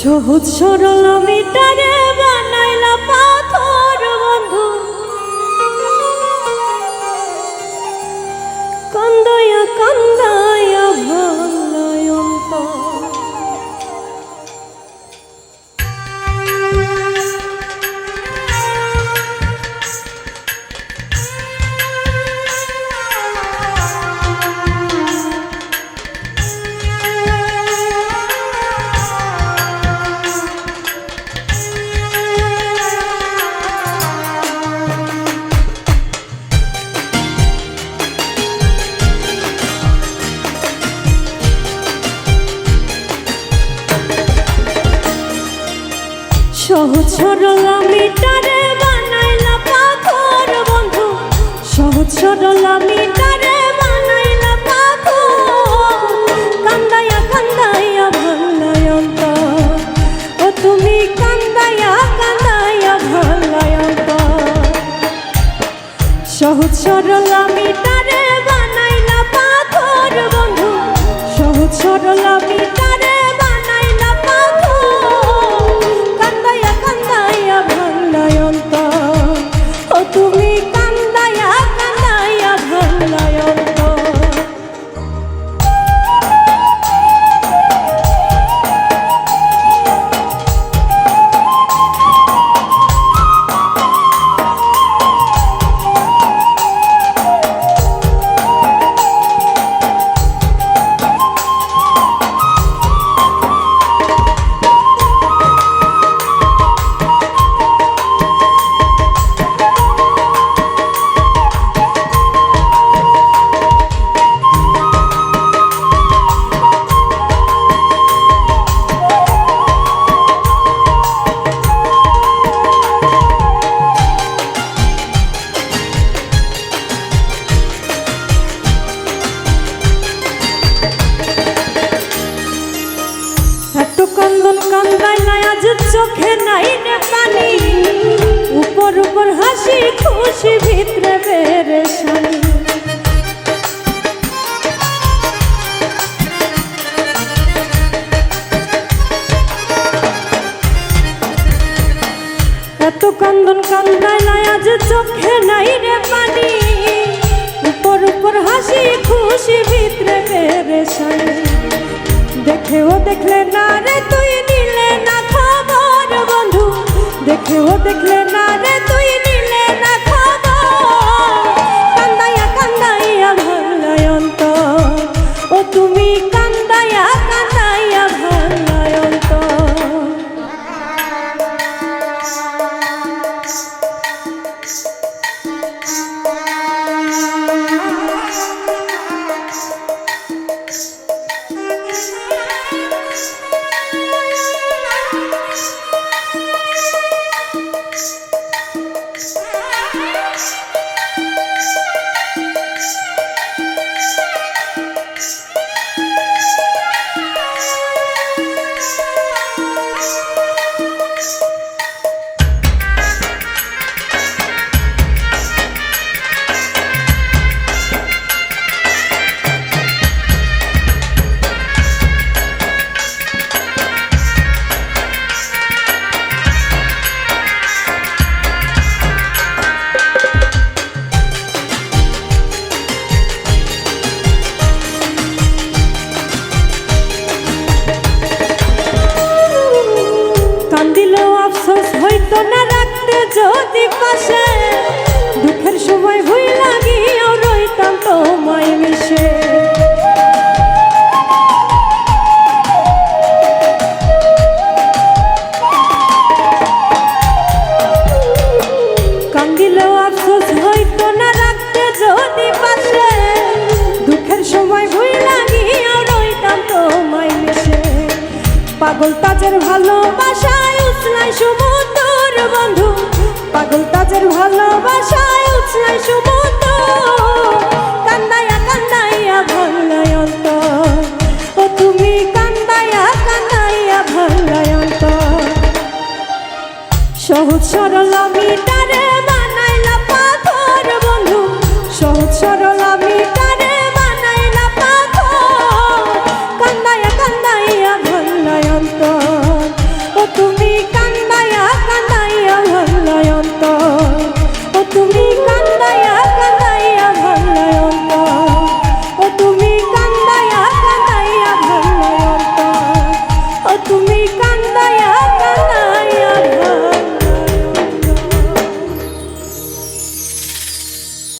সহজ সরল মিটারে সহজ সরল বানাইলা পাথর বন্ধু। সহজ নাই আজ চোখে নাই রে পানি উপর উপর হাসি খুশি ভিতরে বেড়ে শানি এত কান্দন কান্দায় নাই আজ চোখে নাই রে পানি উপর উপর হাসি খুশি ভিতরে বেড়ে দেখেও দেখলে না রে তুই দেখেও দেখলে না রে পাগল তাজের ভালোবাসায় উছলাই সমুদ্র বন্ধু। পাগল তাজের ভালোবাসায় উছলাই সমুদ্র